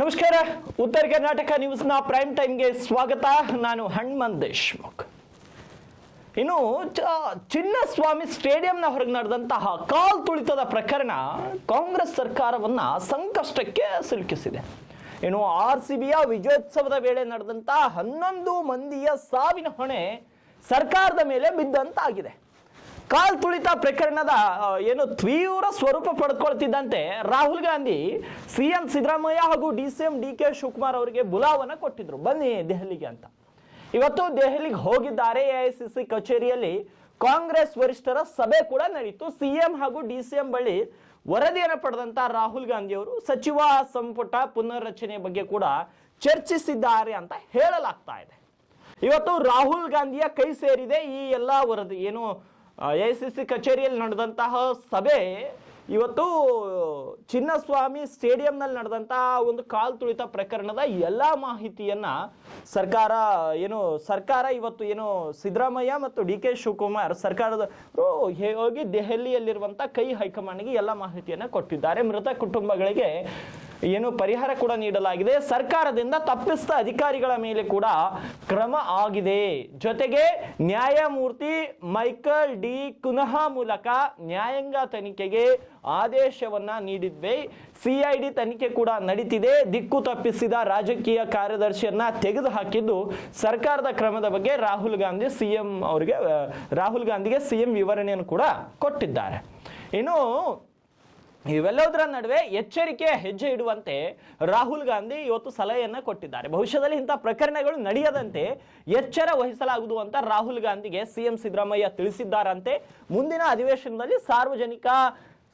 ನಮಸ್ಕಾರ. ಉತ್ತರ ಕರ್ನಾಟಕ ನ್ಯೂಸ್ನ ಪ್ರೈಮ್ ಟೈಮ್ಗೆ ಸ್ವಾಗತ. ನಾನು ಹಣ್ಮನ್ ದೇಶ್ಮುಖ್. ಇನ್ನು ಚಿನ್ನಸ್ವಾಮಿ ಸ್ಟೇಡಿಯಂನ ಹೊರಗೆ ನಡೆದಂತಹ ಕಾಲ್ ತುಳಿತದ ಪ್ರಕರಣ ಕಾಂಗ್ರೆಸ್ ಸರ್ಕಾರವನ್ನ ಸಂಕಷ್ಟಕ್ಕೆ ಸಿಲುಕಿಸಿದೆ. ಇನ್ನು ಆರ್ ಸಿ ಬಿಯ ವಿಜಯೋತ್ಸವದ ವೇಳೆ ನಡೆದಂತಹ ಹನ್ನೊಂದು ಮಂದಿಯ ಸಾವಿನ ಹೊಣೆ ಸರ್ಕಾರದ ಮೇಲೆ ಬಿದ್ದಂತಾಗಿದೆ. ಕಾಲ್ ತುಳಿತ ಪ್ರಕರಣದ ಏನು ತೀವ್ರ ಸ್ವರೂಪ ಪಡ್ಕೊಳ್ತಿದ್ದಂತೆ ರಾಹುಲ್ ಗಾಂಧಿ ಸಿ ಎಂ ಸಿದ್ದರಾಮಯ್ಯ ಹಾಗೂ D C M D K Shivakumar ಅವರಿಗೆ ಬುಲಾವನ್ನ ಕೊಟ್ಟಿದ್ರು. ಬನ್ನಿ ದೆಹಲಿಗೆ ಅಂತ. ಇವತ್ತು ದೆಹಲಿಗೆ ಹೋಗಿದ್ದಾರೆ ಎಐಸಿಸಿ ಕಚೇರಿಯಲ್ಲಿ ಕಾಂಗ್ರೆಸ್ ವರಿಷ್ಠರ ಸಭೆ ಕೂಡ ನಡೀತು. ಸಿಎಂ ಹಾಗೂ ಡಿ ಸಿ ಎಂ ಬಳಿ ವರದಿಯನ್ನು ಪಡೆದಂತ ರಾಹುಲ್ ಗಾಂಧಿ ಅವರು ಸಚಿವ ಸಂಪುಟ ಪುನರ್ರಚನೆ ಬಗ್ಗೆ ಕೂಡ ಚರ್ಚಿಸಿದ್ದಾರೆ ಅಂತ ಹೇಳಲಾಗ್ತಾ ಇದೆ. ಇವತ್ತು ರಾಹುಲ್ ಗಾಂಧಿಯ ಕೈ ಸೇರಿದೆ ಈ ಎಲ್ಲ ವರದಿ, ಏನು ಎ ಸಿ ಸಿ ಕಚೇರಿಯಲ್ಲಿ ನಡೆದಂತಹ ಸಭೆ ಇವತ್ತು ಚಿನ್ನಸ್ವಾಮಿ ಸ್ಟೇಡಿಯಂನಲ್ಲಿ ನಡೆದಂತಹ ಒಂದು ಕಾಲ್ ತುಳಿತ ಪ್ರಕರಣದ ಎಲ್ಲ ಮಾಹಿತಿಯನ್ನ ಸರ್ಕಾರ ಏನು, ಸರ್ಕಾರ ಇವತ್ತು ಏನು, ಸಿದ್ದರಾಮಯ್ಯ ಮತ್ತು ಡಿ ಕೆ ಶಿವಕುಮಾರ್ ಸರ್ಕಾರದ ಹೋಗಿ ದೆಹಲಿಯಲ್ಲಿರುವಂಥ ಕೈ ಹೈಕಮಾಂಡ್ಗೆ ಎಲ್ಲ ಮಾಹಿತಿಯನ್ನ ಕೊಟ್ಟಿದ್ದಾರೆ. ಮೃತ ಕುಟುಂಬಗಳಿಗೆ ಏನು ಪರಿಹಾರ ಕೂಡ ನೀಡಲಾಗಿದೆ. ಸರ್ಕಾರದಿಂದ ತಪ್ಪಿಸಿದ ಅಧಿಕಾರಿಗಳ ಮೇಲೆ ಕೂಡ ಕ್ರಮ ಆಗಿದೆ. ಜೊತೆಗೆ ನ್ಯಾಯಮೂರ್ತಿ ಮೈಕಲ್ ಡಿ ಕುನಹ ಮೂಲಕ ನ್ಯಾಯಾಂಗ ತನಿಖೆಗೆ ಆದೇಶವನ್ನ ನೀಡಿದ್ವಿ. ಸಿಐಡಿ ತನಿಖೆ ಕೂಡ ನಡೀತಿದೆ. ದಿಕ್ಕು ತಪ್ಪಿಸಿದ ರಾಜಕೀಯ ಕಾರ್ಯದರ್ಶಿಯನ್ನ ತೆಗೆದು ಹಾಕಿದ್ದು ಸರ್ಕಾರದ ಕ್ರಮದ ಬಗ್ಗೆ ರಾಹುಲ್ ಗಾಂಧಿ ಸಿಎಂ ಅವರಿಗೆ, ರಾಹುಲ್ ಗಾಂಧಿಗೆ ಸಿಎಂ ವಿವರಣೆಯನ್ನು ಕೂಡ ಕೊಟ್ಟಿದ್ದಾರೆ. ಇನ್ನು ಇವೆಲ್ಲದರ ನಡುವೆ ಎಚ್ಚರಿಕೆಯ ಹೆಜ್ಜೆ ಇಡುವಂತೆ ರಾಹುಲ್ ಗಾಂಧಿ ಇವತ್ತು ಸಲಹೆಯನ್ನ ಕೊಟ್ಟಿದ್ದಾರೆ. ಭವಿಷ್ಯದಲ್ಲಿ ಇಂಥ ಪ್ರಕರಣಗಳು ನಡೆಯದಂತೆ ಎಚ್ಚರ ವಹಿಸಲಾಗುವುದು ಅಂತ ರಾಹುಲ್ ಗಾಂಧಿಗೆ ಸಿಎಂ ಸಿದ್ದರಾಮಯ್ಯ ತಿಳಿಸಿದ್ದಾರಂತೆ. ಮುಂದಿನ ಅಧಿವೇಶನದಲ್ಲಿ ಸಾರ್ವಜನಿಕ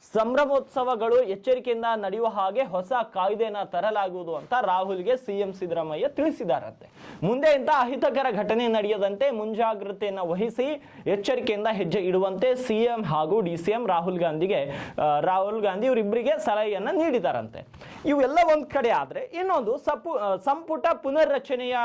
ಸಂಭ್ರಮೋತ್ಸವಗಳು ಎಚ್ಚರಿಕೆಯಿಂದ ನಡೆಯುವ ಹಾಗೆ ಹೊಸ ಕಾಯ್ದೆನ ತರಲಾಗುವುದು ಅಂತ ರಾಹುಲ್ಗೆ ಸಿಎಂ ಸಿದ್ದರಾಮಯ್ಯ ತಿಳಿಸಿದಾರಂತೆ. ಮುಂದೆ ಇಂಥ ಅಹಿತಕರ ಘಟನೆ ನಡೆಯದಂತೆ ಮುಂಜಾಗ್ರತೆಯನ್ನು ವಹಿಸಿ ಎಚ್ಚರಿಕೆಯಿಂದ ಹೆಜ್ಜೆ ಇಡುವಂತೆ ಸಿಎಂ ಹಾಗೂ ಡಿ ಸಿ ರಾಹುಲ್ ಗಾಂಧಿಗೆ ರಾಹುಲ್ ಗಾಂಧಿ ಇವರಿಬ್ಬರಿಗೆ ಸಲಹೆಯನ್ನ ನೀಡಿದಾರಂತೆ. ಇವೆಲ್ಲ ಒಂದ್ ಕಡೆ ಆದ್ರೆ ಇನ್ನೊಂದು ಸಪು ಸಂಪುಟ ಪುನರ್ರಚನೆಯ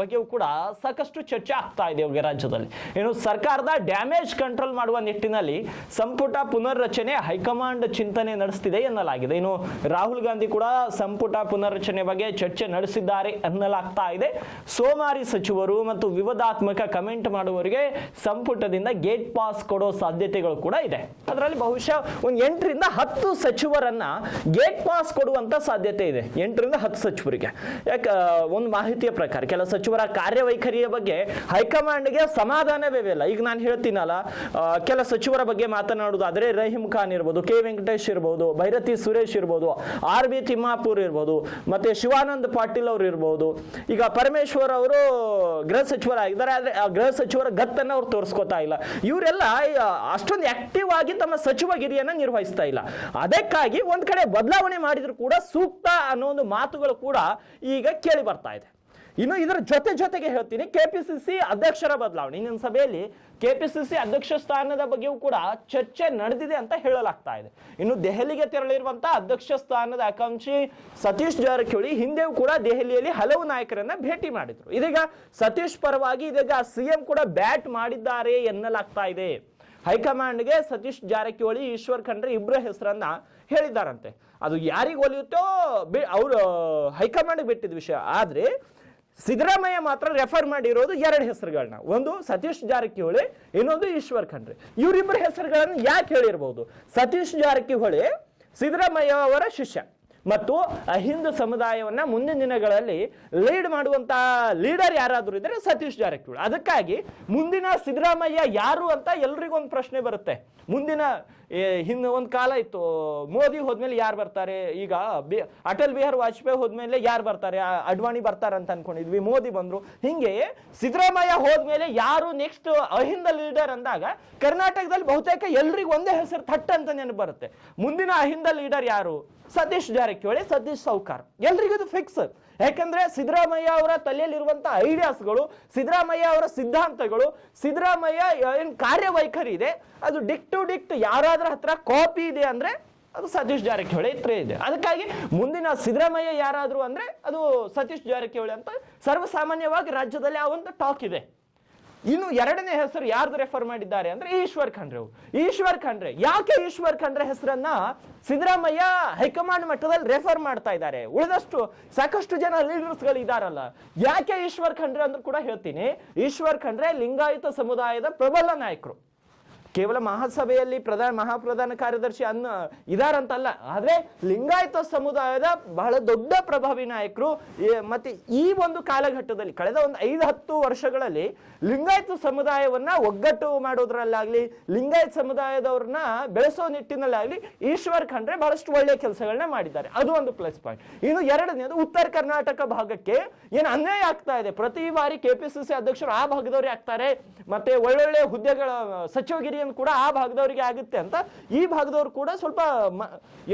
ಬಗ್ಗೆಯೂ ಕೂಡ ಸಾಕಷ್ಟು ಚರ್ಚೆ ಆಗ್ತಾ ಇದೆ ರಾಜ್ಯದಲ್ಲಿ. ಏನು ಸರ್ಕಾರದ ಡ್ಯಾಮೇಜ್ ಕಂಟ್ರೋಲ್ ಮಾಡುವ ನಿಟ್ಟಿನಲ್ಲಿ ಸಂಪುಟ ಪುನರ್ರಚನೆ ಹೈಕಮಾಂಡ್ ಚಿಂತನೆ ನಡೆಸ್ತಿದೆ ಎನ್ನಲಾಗಿದೆ. ಇನ್ನು ರಾಹುಲ್ ಗಾಂಧಿ ಕೂಡ ಸಂಪುಟ ಪುನರ್ರಚನೆ ಬಗ್ಗೆ ಚರ್ಚೆ ನಡೆಸಿದ್ದಾರೆ ಎನ್ನಲಾಗ್ತಾ ಇದೆ. ಸೋಮಾರಿ ಸಚಿವರು ಮತ್ತು ವಿವಾದಾತ್ಮಕ ಕಮೆಂಟ್ ಮಾಡುವವರಿಗೆ ಸಂಪುಟದಿಂದ ಗೇಟ್ ಪಾಸ್ ಕೊಡೋ ಸಾಧ್ಯತೆಗಳು ಕೂಡ ಇದೆ. ಅದರಲ್ಲಿ ಬಹುಶಃ ಒಂದು ಎಂಟರಿಂದ ಹತ್ತು ಸಚಿವರನ್ನ ಗೇಟ್ ಪಾಸ್ ಕೊಡುವಂತ ಸಾಧ್ಯತೆ ಇದೆ. ಎಂಟರಿಂದ ಹತ್ತು ಸಚಿವರಿಗೆ. ಯಾಕೆ, ಒಂದು ಮಾಹಿತಿಯ ಪ್ರಕಾರ ಕೆಲ ಸಚಿವರ ಕಾರ್ಯವೈಖರಿಯ ಬಗ್ಗೆ ಹೈಕಮಾಂಡ್ಗೆ ಸಮಾಧಾನವೇ ಇಲ್ಲ. ಈಗ ನಾನು ಹೇಳ್ತೀನಲ್ಲ ಕೆಲ ಸಚಿವರ ಬಗ್ಗೆ ಮಾತನಾಡುವುದಾದ್ರೆ ರಹೀಮ್ ಖಾನ್ ಇರ್ಬೋದು ಕೆ ವೆಂಕಟೇಶ್ ಇರ್ಬೋದು, ಭೈರತಿ ಸುರೇಶ್ ಇರ್ಬೋದು, ಆರ್ ಬಿ ತಿಮ್ಮಾಪುರ್ ಇರ್ಬೋದು, ಮತ್ತೆ ಶಿವಾನಂದ್ ಪಾಟೀಲ್ ಅವರು ಇರ್ಬೋದು. ಈಗ ಪರಮೇಶ್ವರ್ ಅವರು ಗೃಹ ಸಚಿವರಾಗಿದ್ದಾರೆ ಆದ್ರೆ ಆ ಗೃಹ ಸಚಿವರ ಗತ್ತನ್ನು ಅವ್ರು ತೋರಿಸ್ಕೊತಾ ಇಲ್ಲ. ಇವರೆಲ್ಲ ಅಷ್ಟೊಂದು ಆಕ್ಟಿವ್ ಆಗಿ ತಮ್ಮ ಸಚಿವ ಗಿರಿಯನ್ನು ನಿರ್ವಹಿಸ್ತಾ ಇಲ್ಲ. ಅದಕ್ಕಾಗಿ ಒಂದ್ ಕಡೆ ಬದಲಾವಣೆ ಮಾಡಿದ್ರು ಕೂಡ ಸೂಕ್ತ ಅನ್ನೋ ಒಂದು ಮಾತುಗಳು ಕೂಡ ಈಗ ಕೇಳಿ ಬರ್ತಾ ಇದೆ. ಇನ್ನು ಇದರ ಜೊತೆ ಜೊತೆಗೆ ಹೇಳ್ತೀನಿ ಕೆಪಿಸಿಸಿ ಅಧ್ಯಕ್ಷರ ಬದಲಾವಣೆ. ಇನ್ನೊಂದು ಸಭೆಯಲ್ಲಿ ಕೆಪಿಸಿಸಿ ಅಧ್ಯಕ್ಷ ಸ್ಥಾನದ ಬಗ್ಗೆಯೂ ಕೂಡ ಚರ್ಚೆ ನಡೆದಿದೆ ಅಂತ ಹೇಳಲಾಗ್ತಾ ಇದೆ. ಇನ್ನು ದೆಹಲಿಗೆ ತೆರಳಿರುವಂತಹ ಅಧ್ಯಕ್ಷ ಸ್ಥಾನದ ಆಕಾಂಕ್ಷಿ ಸತೀಶ್ ಜಾರಕಿಹೊಳಿ ಹಿಂದೆಯೂ ಕೂಡ ದೆಹಲಿಯಲ್ಲಿ ಹಲವು ನಾಯಕರನ್ನ ಭೇಟಿ ಮಾಡಿದ್ರು. ಇದೀಗ ಸತೀಶ್ ಪರವಾಗಿ ಇದೀಗ ಸಿಎಂ ಕೂಡ ಬ್ಯಾಟ್ ಮಾಡಿದ್ದಾರೆ ಎನ್ನಲಾಗ್ತಾ ಇದೆ. ಹೈಕಮಾಂಡ್ಗೆ ಸತೀಶ್ ಜಾರಕಿಹೊಳಿ, ಈಶ್ವರ್ ಖಂಡ್ರೆ ಇಬ್ಬರ ಹೆಸರನ್ನ ಹೇಳಿದ್ದಾರಂತೆ. ಅದು ಯಾರಿಗೆ ಒಲಿಯುತ್ತೋ ಬಿ ಅವರು ಹೈಕಮಾಂಡ್ ಬಿಟ್ಟಿದ ವಿಷಯ. ಆದ್ರೆ ಸಿದ್ದರಾಮಯ್ಯ ಮಾತ್ರ ರೆಫರ್ ಮಾಡಿರೋದು ಎರಡು ಹೆಸರುಗಳನ್ನ ಒಂದು ಸತೀಶ್ ಜಾರಕಿಹೊಳಿ, ಇನ್ನೊಂದು ಈಶ್ವರ್ ಖಂಡ್ರೆ. ಇವರಿಬ್ಬರ ಹೆಸರುಗಳನ್ನು ಯಾಕೆ ಹೇಳಿರ್ಬೋದು? ಸತೀಶ್ ಜಾರಕಿಹೊಳಿ, ಸಿದ್ದರಾಮಯ್ಯ ಅವರ ಶಿಷ್ಯ. ಮತ್ತು ಅಹಿಂದ ಸಮುದಾಯವನ್ನ ಮುಂದಿನ ದಿನಗಳಲ್ಲಿ ಲೀಡ್ ಮಾಡುವಂತ ಲೀಡರ್ ಯಾರಾದರೂ ಇದ್ರೆ ಸತೀಶ್ ಜಾರಕಿಹೊಳಿ. ಅದಕ್ಕಾಗಿ ಮುಂದಿನ ಸಿದ್ದರಾಮಯ್ಯ ಯಾರು ಅಂತ ಎಲ್ರಿಗೂ ಒಂದು ಪ್ರಶ್ನೆ ಬರುತ್ತೆ. ಮುಂದಿನ ಹಿಂದೆ ಒಂದು ಕಾಲ ಇತ್ತು. ಮೋದಿ ಹೋದ್ಮೇಲೆ ಯಾರು ಬರ್ತಾರೆ? ಈಗ ಬಿ- ಅಟಲ್ ಬಿಹಾರಿ ವಾಜಪೇಯಿ ಹೋದ್ಮೇಲೆ ಯಾರು ಬರ್ತಾರೆ? ಅಡ್ವಾಣಿ ಬರ್ತಾರೆ ಅಂತ ಅನ್ಕೊಂಡಿದ್ವಿ. ಮೋದಿ ಬಂದ್ರು. ಹಿಂಗೆ ಸಿದ್ದರಾಮಯ್ಯ ಹೋದ್ಮೇಲೆ ಯಾರು ನೆಕ್ಸ್ಟ್ ಅಹಿಂದ ಲೀಡರ್ ಅಂದಾಗ ಕರ್ನಾಟಕದಲ್ಲಿ ಬಹುತೇಕ ಎಲ್ರಿಗೂ ಒಂದೇ ಹೆಸರು ಥಟ್ ಅಂತ ನೆನಪು ಬರುತ್ತೆ. ಮುಂದಿನ ಅಹಿಂದ ಲೀಡರ್ ಯಾರು? ಸತೀಶ್ ಜಾರಕಿಹೊಳಿ, ಸತೀಶ್ ಸೌಕಾರ್ ಎಲ್ರಿಗೂ ಇದು ಫಿಕ್ಸ್ ಯಾಕಂದ್ರೆ ಸಿದ್ದರಾಮಯ್ಯ ಅವರ ತಲೆಯಲ್ಲಿರುವಂತ ಐಡಿಯಾಸ್ಗಳು ಸಿದ್ದರಾಮಯ್ಯ ಅವರ ಸಿದ್ಧಾಂತಗಳು, ಸಿದ್ದರಾಮಯ್ಯ ಏನು ಕಾರ್ಯವೈಖರಿ ಇದೆ, ಅದು ಡಿಕ್ ಟು ಡಿಕ್ಟ್ ಯಾರಾದ್ರ ಹತ್ರ ಕಾಪಿ ಇದೆ ಅಂದ್ರೆ ಅದು ಸತೀಶ್ ಜಾರಕಿಹೊಳಿ ಹತ್ರ ಇದೆ. ಅದಕ್ಕಾಗಿ ಮುಂದಿನ ಸಿದ್ದರಾಮಯ್ಯ ಯಾರಾದರೂ ಅಂದ್ರೆ ಅದು ಸತೀಶ್ ಜಾರಕಿಹೊಳಿ ಅಂತ ಸರ್ವಸಾಮಾನ್ಯವಾಗಿ ರಾಜ್ಯದಲ್ಲಿ ಆ ಒಂದು ಟಾಕ್ ಇದೆ. ಇನ್ನು ಎರಡನೇ ಹೆಸರು ಯಾರ್ದು ರೆಫರ್ ಮಾಡಿದ್ದಾರೆ ಅಂದ್ರೆ ಈಶ್ವರ್ ಖಂಡ್ರೆ ಈಶ್ವರ್ ಖಂಡ್ರೆ. ಯಾಕೆ ಈಶ್ವರ್ ಖಂಡ್ರೆ ಹೆಸರನ್ನ? ಸಿದ್ದರಾಮಯ್ಯ ಹೈಕಮಾಂಡ್ ಮಟ್ಟದಲ್ಲಿ ರೆಫರ್ ಮಾಡ್ತಾ ಇದ್ದಾರೆ. ಉಳಿದಷ್ಟು ಸಾಕಷ್ಟು ಜನ ಲೀಡರ್ಸ್ಗಳು ಇದಾರಲ್ಲ. ಯಾಕೆ ಈಶ್ವರ್ ಖಂಡ್ರೆ ಅಂತ ಕೂಡ ಹೇಳ್ತೀನಿ. ಈಶ್ವರ್ ಖಂಡ್ರೆ ಲಿಂಗಾಯತ ಸಮುದಾಯದ ಪ್ರಬಲ ನಾಯಕರು. ಕೇವಲ ಮಹಾಸಭೆಯಲ್ಲಿ ಪ್ರಧಾನ ಮಹಾಪ್ರಧಾನ ಕಾರ್ಯದರ್ಶಿ ಅನ್ನ ಇದಾರಂತಲ್ಲ. ಆದ್ರೆ ಲಿಂಗಾಯತ ಸಮುದಾಯದ ಬಹಳ ದೊಡ್ಡ ಪ್ರಭಾವಿ ನಾಯಕರು ಮತ್ತೆ ಈ ಒಂದು ಕಾಲಘಟ್ಟದಲ್ಲಿ ಕಳೆದ ಒಂದು ಐದು ಹತ್ತು ವರ್ಷಗಳಲ್ಲಿ ಲಿಂಗಾಯತ ಸಮುದಾಯವನ್ನ ಒಗ್ಗಟ್ಟು ಮಾಡೋದ್ರಲ್ಲಾಗ್ಲಿ, ಲಿಂಗಾಯತ ಸಮುದಾಯದವ್ರನ್ನ ಬೆಳೆಸೋ ನಿಟ್ಟಿನಲ್ಲಾಗ್ಲಿ ಈಶ್ವರ್ ಖಂಡ್ರೆ ಬಹಳಷ್ಟು ಒಳ್ಳೆ ಕೆಲಸಗಳನ್ನ ಮಾಡಿದ್ದಾರೆ. ಅದು ಒಂದು ಪ್ಲಸ್ ಪಾಯಿಂಟ್ ಇನ್ನು ಎರಡನೇದು ಉತ್ತರ ಕರ್ನಾಟಕ ಭಾಗಕ್ಕೆ ಏನು ಅನ್ಯಾಯ ಆಗ್ತಾ ಇದೆ? ಪ್ರತಿ ಬಾರಿ ಕೆಪಿಸಿಸಿ ಅಧ್ಯಕ್ಷರು ಆ ಭಾಗದವ್ರೇ ಆಗ್ತಾರೆ. ಮತ್ತೆ ಒಳ್ಳೊಳ್ಳೆ ಹುದ್ದೆಗಳ ಕೂಡ ಆ ಭಾಗದವರಿಗೆ ಆಗುತ್ತೆ ಅಂತ ಈ ಭಾಗದವ್ರು ಕೂಡ ಸ್ವಲ್ಪ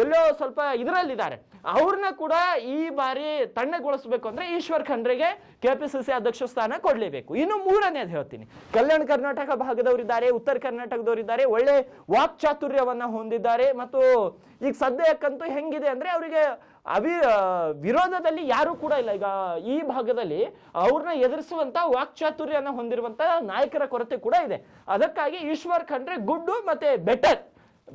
ಎಲ್ಲೋ ಸ್ವಲ್ಪ ಇದರಲ್ಲಿದ್ದಾರೆ. ಅವ್ರನ್ನ ಕೂಡ ಈ ಬಾರಿ ತಣ್ಣಗೊಳಿಸ್ಬೇಕು ಅಂದ್ರೆ ಈಶ್ವರ್ ಖಂಡ್ರೆಗೆ ಕೆಪಿಸಿಸಿ ಅಧ್ಯಕ್ಷ ಸ್ಥಾನ ಕೊಡ್ಲೇಬೇಕು. ಇನ್ನು ಮೂರನೇದು ಹೇಳ್ತೀನಿ. ಕಲ್ಯಾಣ ಕರ್ನಾಟಕ ಭಾಗದವರಿದ್ದಾರೆ, ಉತ್ತರ ಕರ್ನಾಟಕದವರಿದ್ದಾರೆ, ಒಳ್ಳೆ ವಾಕ್ ಚಾತುರ್ಯವನ್ನ ಹೊಂದಿದ್ದಾರೆ ಮತ್ತು ಈಗ ಸದ್ಯಕ್ಕಂತೂ ಹೆಂಗಿದೆ ಅಂದ್ರೆ ಅವರಿಗೆ ಅವಿ ವಿರೋಧದಲ್ಲಿ ಯಾರು ಕೂಡ ಇಲ್ಲ. ಈಗ ಈ ಭಾಗದಲ್ಲಿ ಅವ್ರನ್ನ ಎದುರಿಸುವಂತ ವಾಕ್ಚಾತುರ್ಯನ ಹೊಂದಿರುವಂತ ನಾಯಕರ ಕೊರತೆ ಕೂಡ ಇದೆ. ಅದಕ್ಕಾಗಿ ಈಶ್ವರ್ ಖಂಡ್ರೆ ಗುಡ್ಡು ಮತ್ತೆ ಬೆಟರ್.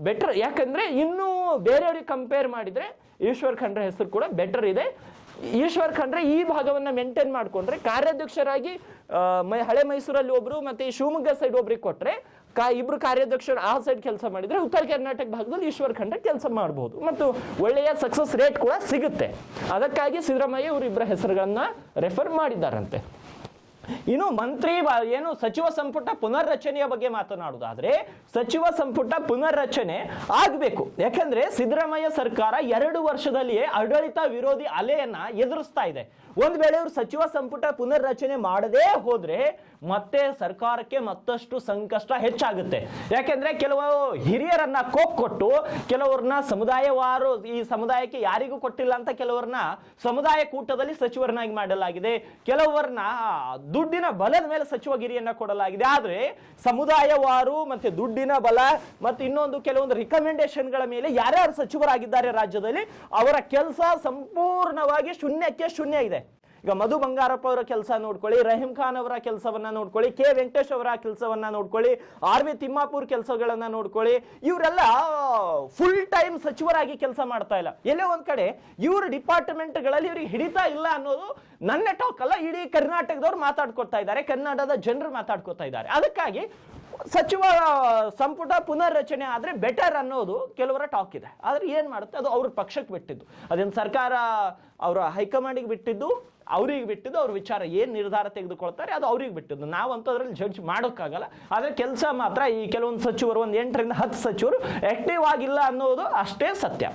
ಬೆಟರ್ ಯಾಕಂದ್ರೆ ಇನ್ನೂ ಬೇರೆಯವ್ರಿಗೆ ಕಂಪೇರ್ ಮಾಡಿದ್ರೆ ಈಶ್ವರ್ ಖಂಡ್ರೆ ಹೆಸರು ಕೂಡ ಬೆಟರ್ ಇದೆ. ಈಶ್ವರ್ ಖಂಡ್ರೆ ಈ ಭಾಗವನ್ನ ಮೇಂಟೈನ್ ಮಾಡ್ಕೊಂಡ್ರೆ ಕಾರ್ಯಾಧ್ಯಕ್ಷರಾಗಿ ಹಳೆ ಮೈಸೂರಲ್ಲಿ ಒಬ್ರು ಮತ್ತೆ ಈ ಶಿವಮೊಗ್ಗ ಸೈಡ್ ಒಬ್ರಿಗೆ ಕೊಟ್ರೆ ಕಾ, ಇಬ್ರು ಕಾರ್ಯಾಧ್ಯಕ್ಷರು ಆ ಸೈಡ್ ಕೆಲಸ ಮಾಡಿದ್ರೆ ಉತ್ತರ ಕರ್ನಾಟಕ ಭಾಗದಲ್ಲಿ ಈಶ್ವರ್ ಖಂಡ್ರೆ ಕೆಲಸ ಮಾಡಬಹುದು ಮತ್ತು ಒಳ್ಳೆಯ ಸಕ್ಸಸ್ ರೇಟ್ ಕೂಡ ಸಿಗುತ್ತೆ. ಅದಕ್ಕಾಗಿ ಸಿದ್ದರಾಮಯ್ಯ ಇವರಿಬ್ಬರ ಹೆಸರುಗಳನ್ನ ರೆಫರ್ ಮಾಡಿದ್ದಾರಂತೆ ಇನ್ನು ಮಂತ್ರಿ ಏನು ಸಚಿವ ಸಂಪುಟ ಪುನರ್ರಚನೆಯ ಬಗ್ಗೆ ಮಾತನಾಡುವುದಾದ್ರೆ ಸಚಿವ ಸಂಪುಟ ಪುನರ್ರಚನೆ ಆಗಬೇಕು. ಯಾಕಂದ್ರೆ ಸಿದ್ದರಾಮಯ್ಯ ಸರ್ಕಾರ ಎರಡು ವರ್ಷದಲ್ಲಿಯೇ ಆಡಳಿತ ವಿರೋಧಿ ಅಲೆಯನ್ನ ಎದುರಿಸ್ತಾ ಇದೆ. ಒಂದ್ ವೇಳೆ ಅವರು ಸಚಿವ ಸಂಪುಟ ಪುನರ್ರಚನೆ ಮಾಡದೇ ಹೋದ್ರೆ ಮತ್ತೆ ಸರ್ಕಾರಕ್ಕೆ ಮತ್ತಷ್ಟು ಸಂಕಷ್ಟ ಹೆಚ್ಚಾಗುತ್ತೆ. ಯಾಕೆಂದ್ರೆ ಕೆಲವು ಹಿರಿಯರನ್ನ ಕೋಪ್ ಕೊಟ್ಟು, ಕೆಲವ್ರನ್ನ ಸಮುದಾಯವಾರು, ಈ ಸಮುದಾಯಕ್ಕೆ ಯಾರಿಗೂ ಕೊಟ್ಟಿಲ್ಲ ಅಂತ ಕೆಲವ್ರನ್ನ ಸಮುದಾಯ ಕೂಟದಲ್ಲಿ ಸಚಿವರನ್ನಾಗಿ ಮಾಡಲಾಗಿದೆ. ಕೆಲವರನ್ನ ದುಡ್ಡಿನ ಬಲದ ಮೇಲೆ ಸಚಿವಗಿರಿಯನ್ನ ಕೊಡಲಾಗಿದೆ. ಆದ್ರೆ ಸಮುದಾಯವಾರು ಮತ್ತೆ ದುಡ್ಡಿನ ಬಲ ಮತ್ತೆ ಇನ್ನೊಂದು ಕೆಲವೊಂದು ರಿಕಮೆಂಡೇಶನ್ಗಳ ಮೇಲೆ ಯಾರ್ಯಾರು ಸಚಿವರಾಗಿದ್ದಾರೆ ರಾಜ್ಯದಲ್ಲಿ ಅವರ ಕೆಲಸ ಸಂಪೂರ್ಣವಾಗಿ ಶೂನ್ಯಕ್ಕೆ ಶೂನ್ಯ ಇದೆ. ಈಗ ಮಧು ಬಂಗಾರಪ್ಪ ಅವರ ಕೆಲಸ ನೋಡ್ಕೊಳ್ಳಿ, ರಹೀಂ ಖಾನ್ ಅವರ ಕೆಲಸವನ್ನ ನೋಡ್ಕೊಳ್ಳಿ, ಕೆ ವೆಂಕಟೇಶ್ ಅವರ ಕೆಲಸವನ್ನ ನೋಡ್ಕೊಳ್ಳಿ, ಆರ್ ವಿ ತಿಮ್ಮಾಪುರ್ ಕೆಲಸಗಳನ್ನ ನೋಡ್ಕೊಳ್ಳಿ, ಇವರೆಲ್ಲ ಫುಲ್ ಟೈಮ್ ಸಚಿವರಾಗಿ ಕೆಲಸ ಮಾಡ್ತಾ ಇಲ್ಲ. ಎಲ್ಲೇ ಒಂದ್ ಕಡೆ ಇವ್ರ ಡಿಪಾರ್ಟ್ಮೆಂಟ್ಗಳಲ್ಲಿ ಇವ್ರಿಗೆ ಹಿಡಿತಾ ಇಲ್ಲ ಅನ್ನೋದು ನನ್ನ ಟಾಕ್ ಅಲ್ಲ, ಇಡೀ ಕರ್ನಾಟಕದವ್ರು ಮಾತಾಡ್ಕೊತಾ ಇದ್ದಾರೆ, ಕನ್ನಡದ ಜನರು ಮಾತಾಡ್ಕೊತಾ ಇದ್ದಾರೆ. ಅದಕ್ಕಾಗಿ ಸಚಿವ ಸಂಪುಟ ಪುನರ್ರಚನೆ ಆದರೆ ಬೆಟರ್ ಅನ್ನೋದು ಕೆಲವರ ಟಾಕ್ ಇದೆ. ಆದರೆ ಏನು ಮಾಡುತ್ತೆ? ಅದು ಅವ್ರ ಪಕ್ಷಕ್ಕೆ ಬಿಟ್ಟಿದ್ದು. ಅದೇನು ಸರ್ಕಾರ ಅವರ ಹೈಕಮಾಂಡಿಗೆ ಬಿಟ್ಟಿದ್ದು, ಅವ್ರಿಗೆ ಬಿಟ್ಟಿದ್ದು, ಅವ್ರ ವಿಚಾರ ಏನು ನಿರ್ಧಾರ ತೆಗೆದುಕೊಳ್ತಾರೆ ಅದು ಅವ್ರಿಗೆ ಬಿಟ್ಟಿದ್ದು. ನಾವು ಅಂತದ್ರಲ್ಲಿ ಜಡ್ಜ್ ಮಾಡೋಕ್ಕಾಗಲ್ಲ. ಆದರೆ ಕೆಲಸ ಮಾತ್ರ ಈ ಕೆಲವೊಂದು ಸಚಿವರು, ಒಂದು ಎಂಟರಿಂದ ಹತ್ತು ಸಚಿವರು ಆಕ್ಟಿವ್ ಆಗಿಲ್ಲ ಅನ್ನೋದು ಅಷ್ಟೇ ಸತ್ಯ.